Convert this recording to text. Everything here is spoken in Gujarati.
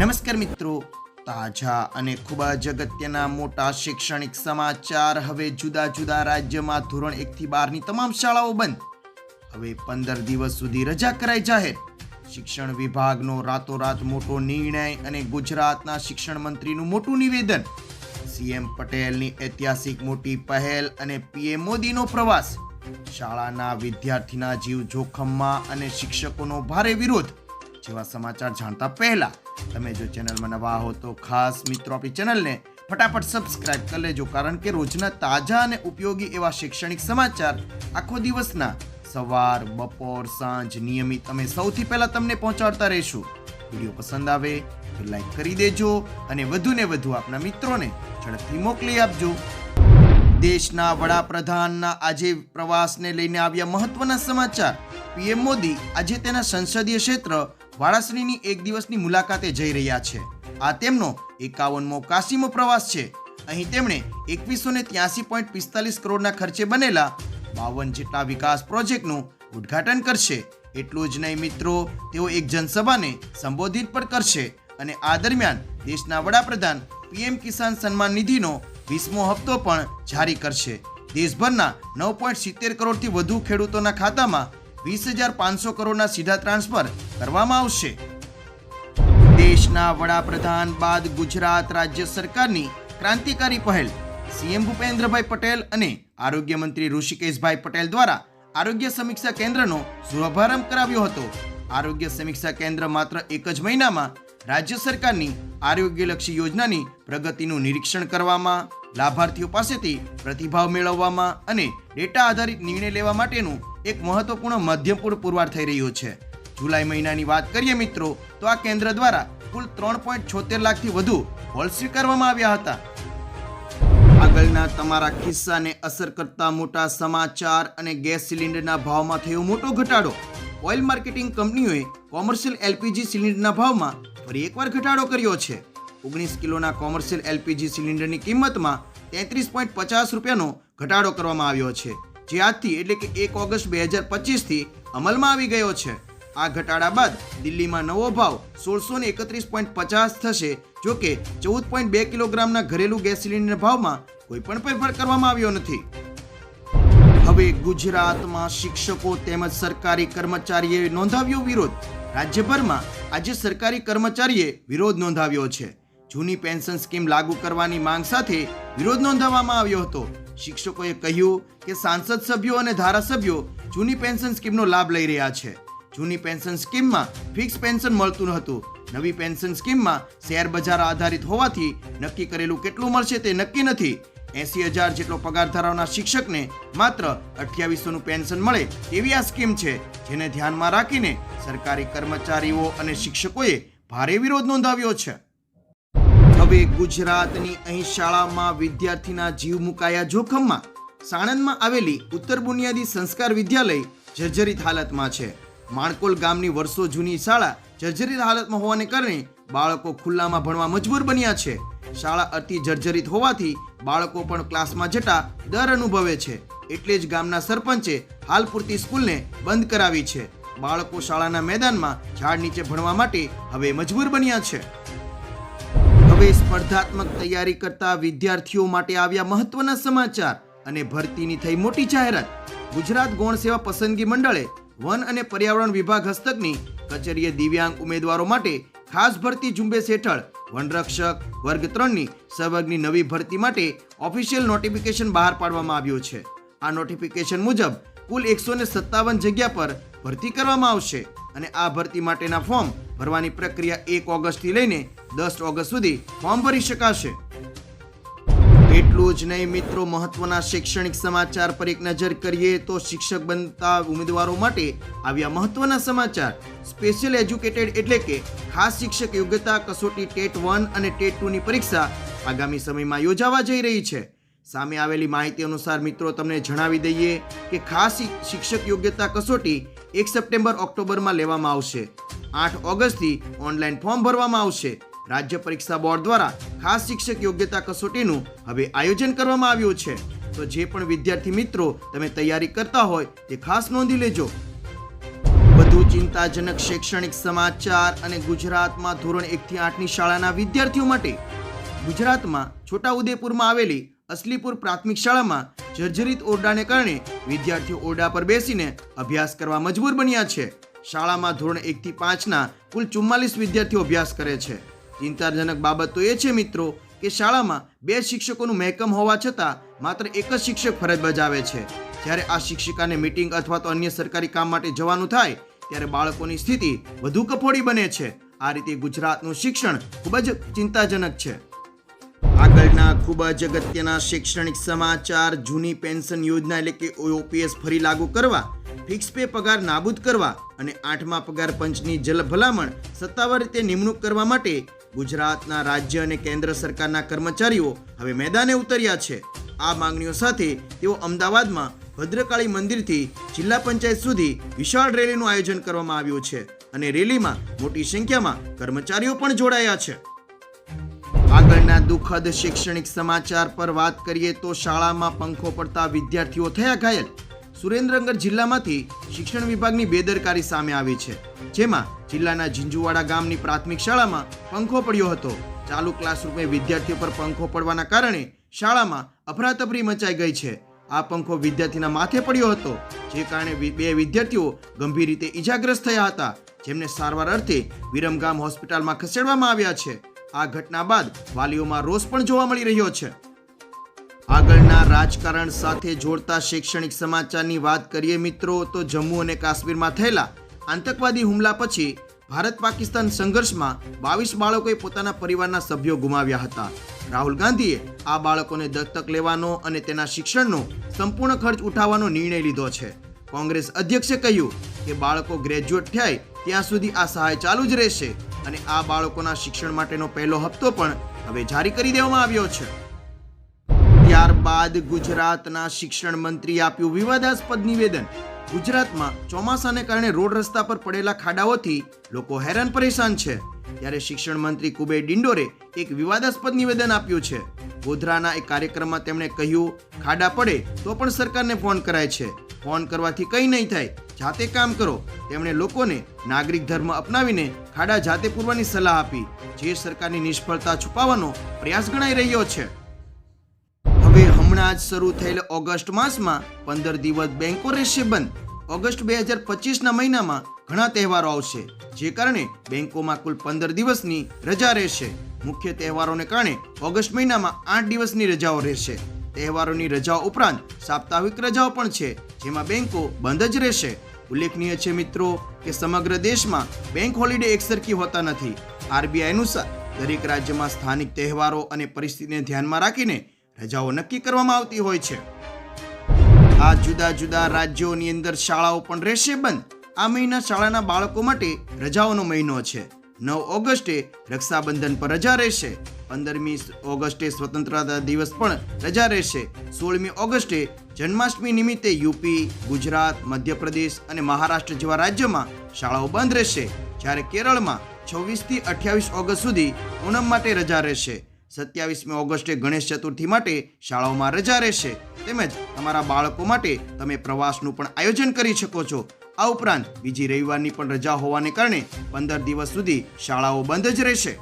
નમસ્કાર મિત્રો. તાજા અને ખૂબ જ અગત્યના મોટા શૈક્ષણિક સમાચાર હવે જુદા જુદા રાજ્યમાં ધોરણ એકથી બારની તમામ શાળાઓ બંધ. હવે પંદર દિવસ સુધી રજા કરાઈ જાહેર. શિક્ષણ વિભાગનો રાતોરાત મોટો નિર્ણય અને ગુજરાતના શિક્ષણ મંત્રીનું મોટું નિવેદન. સીએમ પટેલની ઐતિહાસિક મોટી પહેલ અને પીએમ મોદીનો પ્રવાસ. શાળાના વિદ્યાર્થીના જીવ જોખમમાં અને શિક્ષકોનો ભારે વિરોધ. જેવા સમાચાર જાણતા પહેલા તમે જો ચેનલમાં નવા હો તો ખાસ મિત્રો આપણી ચેનલને ફટાફટ સબસ્ક્રાઇબ કરી લેજો, કારણ કે રોજના તાજા અને ઉપયોગી એવા શૈક્ષણિક સમાચાર આખો દિવસના સવાર, બપોર, સાંજ નિયમિત અમે સૌથી પહેલા તમને પહોંચાડતા રહીશું. વીડિયો પસંદ આવે તો લાઈક કરી દેજો અને વધુને વધુ આપના મિત્રોને ઝડપથી મોકલી આપજો. દેશના વડાપ્રધાનના આજે પ્રવાસને લઈને આવ્યા મહત્વના સમાચાર. પીએમ મોદી આજે તેના સંસદીય ક્ષેત્ર વારાણસીની એક દિવસની મુલાકાતે જઈ રહ્યા છે. આ તેમનો એકાવનમો કાશીમો પ્રવાસ છે. અહીં તેમણે એકવીસો ને ત્યાસી પોઈન્ટ પિસ્તાલીસ કરોડના ખર્ચે બનેલા બાવન જેટલા વિકાસ પ્રોજેક્ટનું ઉદ્ઘાટન કરશે. એટલું જ નહીં મિત્રો, તેઓ એક જનસભાને સંબોધિત પણ કરશે અને આ દરમિયાન દેશના વડાપ્રધાન પીએમ કિસાન સન્માન નિધિનો વીસમો હપ્તો પણ જારી કરશે. દેશભરના નવ પોઈન્ટ સિત્તેર કરોડથી વધુ ખેડૂતોના ખાતામાં વીસ હજાર પાંચસો કરોડના સીધા ટ્રાન્સફર કરવામાં આવશે. દેશના વડાપ્રધાન બાદ ગુજરાત રાજ્ય સરકારની ક્રાંતિકારી પહેલ. સીએમ ભૂપેન્દ્રભાઈ પટેલ અને આરોગ્ય મંત્રી ઋષિકેશભાઈ પટેલ દ્વારા આરોગ્ય સમીક્ષા કેન્દ્રનો શુભારંભ કરાવ્યો હતો. આરોગ્ય સમીક્ષા કેન્દ્ર માત્ર એક જ મહિનામાં રાજ્ય સરકારની આરોગ્યલક્ષી યોજનાની પ્રગતિનું નિરીક્ષણ કરવામાં, લાભાર્થીઓ પાસેથી પ્રતિભાવ મેળવવામાં અને ડેટા આધારિત નિર્ણય લેવા માટેનું એક મહત્વપૂર્ણ મધ્યમ પુરવાર થઈ રહ્યો છે. જુલાઈ મહિનાની વાત કરીએ મિત્રો, તો આ કેન્દ્ર દ્વારા કુલ ત્રણ પોઈન્ટ છોતેર લાખથી વધુ હોલ સ્વીકારવામાં આવ્યા હતા. આગળના તમારા ખિસ્સાને અસર કરતા મોટા સમાચાર અને ગેસ સિલિન્ડરના ભાવમાં થયો મોટો ઘટાડો. ઓઇલ માર્કેટિંગ કંપનીઓએ કોમર્શિયલ એલપીજી સિલિન્ડરના ભાવમાં ફરી એકવાર ઘટાડો કર્યો છે. ઓગણીસ કિલોના કોમર્શિયલ એલપીજી સિલિન્ડરની કિંમતમાં તેત્રીસ પોઈન્ટ પચાસ રૂપિયાનો ઘટાડો કરવામાં આવ્યો છે. જે આજથી એટલે કે એક ઓગસ્ટ બે હજાર પચીસથી અમલમાં આવી ગયો છે. આ ઘટાડા બાદ દિલ્હીમાં નવો ભાવ સોળસો ને એકત્રીસ પોઈન્ટ પચાસ થશે, જો કે ચૌદ પોઈન્ટ બે કિલોગ્રામના ઘરેલું ગેસ સિલિન્ડર ભાવમાં કોઈ પણ ફેરફાર કરવામાં આવ્યો નથી. હવે ગુજરાતમાં શિક્ષકો તેમજ સરકારી કર્મચારીએ નોંધાવ્યો વિરોધ. રાજ્યભરમાં આજે સરકારી કર્મચારીએ વિરોધ નોંધાવ્યો છે. જૂની પેન્શન સ્કીમ લાગુ કરવાની માંગ સાથે વિરોધ નોંધાવવામાં આવ્યો હતો. શિક્ષકોએ કહ્યું કે સાંસદ સભ્યો અને ધારાસભ્યો જૂની પેન્શન સ્કીમનો લાભ લઈ રહ્યા છે. જૂની પેન્શન સ્કીમમાં ફિક્સ પેન્શન મળતું હતું નવી પેન્શન સ્કીમમાં શેર બજાર આધારિત હોવાથી નક્કી કરેલું કેટલું મળશે તે નક્કી નથી. એસી હજાર જેટલો પગાર ધરાવનાર શિક્ષકને માત્ર અઠ્યાવીસોનું પેન્શન મળે એવી આ સ્કીમ છે, જેને ધ્યાનમાં રાખીને સરકારી કર્મચારીઓ અને શિક્ષકોએ ભારે વિરોધ નોંધાવ્યો છે. હવે ગુજરાતની અહીં શાળામાં વિદ્યાર્થીના જીવ મુકાયા જોખમમાં સાણંદમાં આવેલી ઉત્તર બુનિયાદી સંસ્કાર વિદ્યાલય જર્જરિત હાલતમાં છે. માણકોલ ગામની વર્ષો જૂની શાળા જર્જરિત હાલતમાં હોવાને કારણે બાળકો ખુલ્લામાં ભણવા મજબૂર બન્યા છે. શાળા અતિ જર્જરિત હોવાથી બાળકો પણ ક્લાસમાં જતા ડર અનુભવે છે. એટલે જ ગામના સરપંચે હાલ પૂરતી સ્કૂલને બંધ કરાવી છે. બાળકો શાળાના મેદાનમાં ઝાડ નીચે ભણવા માટે હવે મજબૂર બન્યા છે. હવે સ્પર્ધાત્મક તૈયારી કરતા વિદ્યાર્થીઓ માટે આવ્યા મહત્વના સમાચાર અને ભરતીની થઈ મોટી જાહેરાત. ગુજરાત ગૌણ સેવા પસંદગી મંડળે વન અને પર્યાવરણ વિભાગ હસ્તકની કચેરીએ દિવ્યાંગ ઉમેદવારો માટે ખાસ ભરતી ઝુંબેશ હેઠળ વનરક્ષક વર્ગ ત્રણની સવર્ગની નવી ભરતી માટે ઓફિશિયલ નોટિફિકેશન બહાર પાડવામાં આવ્યું છે. આ નોટિફિકેશન મુજબ કુલ એકસો ને સત્તાવન જગ્યા પર ભરતી કરવામાં આવશે અને આ ભરતી માટેના ફોર્મ ભરવાની પ્રક્રિયા એક ઓગસ્ટથી લઈને દસ ઓગસ્ટ સુધી ફોર્મ ભરી શકાશે. એટલું જ નહીં, મિત્રો, મહત્વના શૈક્ષણિક સમાચાર પર એક નજર કરીએ તો શિક્ષક બનતા ઉમેદવારો માટે આવ્યા મહત્વના સમાચાર. સ્પેશિયલ એજ્યુકેટેડ એટલે કે ખાસ શિક્ષક યોગ્યતા, કસોટી ટેટ વન અને ટેટ ટુની પરીક્ષા આગામી સમયમાં યોજાવા જઈ રહી છે. સામે આવેલી માહિતી અનુસાર, મિત્રો, તમને જણાવી દઈએ કે ખાસ શિક્ષક યોગ્યતા, કસોટી એક સપ્ટેમ્બર, ઓક્ટોબરમાં લેવામાં આવશે. આઠ ઓગસ્ટથી ઓનલાઈન ફોર્મ ભરવામાં આવશે. રાજ્ય પરીક્ષા બોર્ડ દ્વારા ખાસ શિક્ષક યોગ્યતા કસોટીનું હવે આયોજન કરવામાં આવ્યું છે. તો જે પણ વિદ્યાર્થી મિત્રો તમે તૈયારી કરતા હોય તે ખાસ નોંધી લેજો. વધુ ચિંતાજનક શૈક્ષણિક સમાચાર અને ગુજરાતમાં ધોરણ એકથી આઠની શાળાના વિદ્યાર્થીઓ માટે ગુજરાતમાં છોટાઉદેપુરમાં આવેલી અસલીપુર પ્રાથમિક શાળામાં જર્જરિત ઓરડાને કારણે વિદ્યાર્થીઓ ઓરડા પર બેસીને અભ્યાસ કરવા મજબૂર બન્યા છે. શાળામાં ધોરણ એકથી પાંચના કુલ ચુમ્માલીસ વિદ્યાર્થીઓ અભ્યાસ કરે છે. ચિંતાજનક બાબત તો એ છે મિત્રો કે શાળામાં બે શિક્ષકોનું મહેકમ હોવા છતાં માત્ર એક જ શિક્ષક ફરજ બજાવે છે. જ્યારે આ શિક્ષિકાને મીટિંગ અથવા તો અન્ય સરકારી કામ માટે જવાનું થાય, ત્યારે બાળકોની સ્થિતિ વધુ કફોડી બને છે. આ રીતે ગુજરાતનું શિક્ષણ ખૂબ જ ચિંતાજનક છે. આગળના ખૂબ જ અગત્યના શૈક્ષણિક સમાચાર, જૂની પેન્શન યોજના એટલે કે ઓપીએસ ફરી લાગુ કરવા, ફિક્સ પે પગાર નાબૂદ કરવા અને આઠમા પગાર પંચની જલ ભલામણ સત્તાવાર રીતે નિમણૂક કરવા માટે ગુજરાતના રાજ્ય અને કેન્દ્ર સરકારના કર્મચારીઓ હવે મેદાને ઉતર્યા છે. આ માંગણીઓ સાથે તેઓ અમદાવાદમાં ભદ્રકાળી મંદિરથી જિલ્લા પંચાયત સુધી વિશાળ રેલીનું આયોજન કરવામાં આવ્યું છે અને રેલીમાં મોટી સંખ્યામાં કર્મચારીઓ પણ જોડાયા છે. આગળના દુઃખદ શૈક્ષણિક સમાચાર પર વાત કરીએ તો શાળામાં પંખો પડતા વિદ્યાર્થીઓ થયા ઘાયલ. સુરેન્દ્રનગર જિલ્લામાંથી શિક્ષણ વિભાગની બેદરકારી સામે આવી છે. જેમાં જિલ્લાના ઝીંઝુવાડા ગામની પ્રાથમિક શાળામાં પંખો પડ્યો હતો. ચાલુ ક્લાસરૂમે વિદ્યાર્થીઓ પર પંખો પડવાના કારણે શાળામાં અફરાતફરી મચાઈ ગઈ છે. આ પંખો વિદ્યાર્થીના માથે પડ્યો હતો, જે કારણે બે વિદ્યાર્થીઓ ગંભીર રીતે ઈજાગ્રસ્ત થયા હતા, જેમને સારવાર અર્થે વિરમગામ હોસ્પિટલમાં ખસેડવામાં આવ્યા છે. આ ઘટના બાદ વાલીઓમાં રોષ પણ જોવા મળી રહ્યો છે. આગળના રાજકારણ સાથે જોડતા શૈક્ષણિક સમાચારની વાત કરીએ મિત્રો, તો જમ્મુ અને કાશ્મીરમાં થયેલા આતંકવાદી હુમલા પછી ભારત પાકિસ્તાન સંઘર્ષમાં બાવીસ બાળકોએ પોતાના પરિવારના સભ્યો ગુમાવ્યા હતા. રાહુલ ગાંધીએ આ બાળકોને દત્તક લેવાનો અને તેના શિક્ષણનો સંપૂર્ણ ખર્ચ ઉઠાવવાનો નિર્ણય લીધો છે. કોંગ્રેસ અધ્યક્ષે કહ્યું કે બાળકો ગ્રેજ્યુએટ થાય ત્યાં સુધી આ સહાય ચાલુ જ રહેશે અને આ બાળકોના શિક્ષણ માટેનો પહેલો હપ્તો પણ હવે જારી કરી દેવામાં આવ્યો છે. ત્યારબાદ ગુજરાતના શિક્ષણ મંત્રીએ આપ્યું વિવાદાસ્પદ નિવેદન. ગુજરાતમાં ચોમાસાને કારણે રોડ રસ્તા પર પડેલા ખાડાઓથી લોકો હેરાન પરેશાન છે. ત્યારે શિક્ષણ મંત્રી કુબેર ડિંડોરે એક વિવાદાસ્પદ નિવેદન આપ્યું છે. ગોધરાના એક કાર્યક્રમમાં તેમણે કહ્યું, ખાડા પડે તો પણ સરકારને ફોન કરાય છે. ફોન કરવાથી કંઈ નહીં થાય. જાતે કામ કરો. તેમણે લોકોને નાગરિક ધર્મ અપનાવીને ખાડા જાતે પૂરવાની સલાહ આપી. જે સરકારની નિષ્ફળતા છુપાવવાનો પ્રયાસ ગણાઈ રહ્યો છે. હમણાં જ શરૂ થયેલ ઓગસ્ટ માસમાં પંદર દિવસ બેંકો રહેશે બંધ. ઓગસ્ટ બે હજાર પચીસના મહિનામાં ઘણા તહેવારો આવશે, જે કારણે બેંકોમાં કુલ પંદર દિવસની રજા રહેશે. મુખ્ય તહેવારોને કારણે ઓગસ્ટ મહિનામાં આઠ દિવસની રજાઓ રહેશે. તહેવારોની રજાઓ ઉપરાંત સાપ્તાહિક રજાઓ પણ છે, જેમાં બેંકો બંધ જ રહેશે. ઉલ્લેખનીય છે મિત્રો કે સમગ્ર દેશમાં બેંક હોલિડે એકસરખી હોતા નથી. આરબીઆઈ અનુસાર દરેક રાજ્યમાં સ્થાનિક તહેવારો અને પરિસ્થિતિને ધ્યાનમાં રાખીને રજાઓ નક્કી કરવામાં આવતી હોય છે. આ જુદા જુદા રાજ્યોની અંદર શાળાઓ પણ રહેશે બંધ. આ મહિના શાળાના બાળકો માટે રજાઓનો મહિનો છે. નવ ઓગસ્ટે રક્ષાબંધન પર રજા રહેશે. પંદરમી ઓગસ્ટે સ્વતંત્રતા દિવસ પણ રજા રહેશે. સોળમી ઓગસ્ટે જન્માષ્ટમી નિમિત્તે યુપી, ગુજરાત, મધ્યપ્રદેશ અને મહારાષ્ટ્ર જેવા રાજ્યોમાં શાળાઓ બંધ રહેશે. જ્યારે કેરળમાં છવ્વીસથી અઠ્યાવીસ ઓગસ્ટ સુધી ઓણમ માટે રજા રહેશે. સત્યાવીસમી ઓગસ્ટે ગણેશ ચતુર્થી માટે શાળાઓમાં રજા રહેશે. તેમજ તમારા બાળકો માટે તમે પ્રવાસનું પણ આયોજન કરી શકો છો. આ ઉપરાંત બીજી રવિવારની પણ રજા હોવાને કારણે પંદર દિવસ સુધી શાળાઓ બંધ જ રહેશે.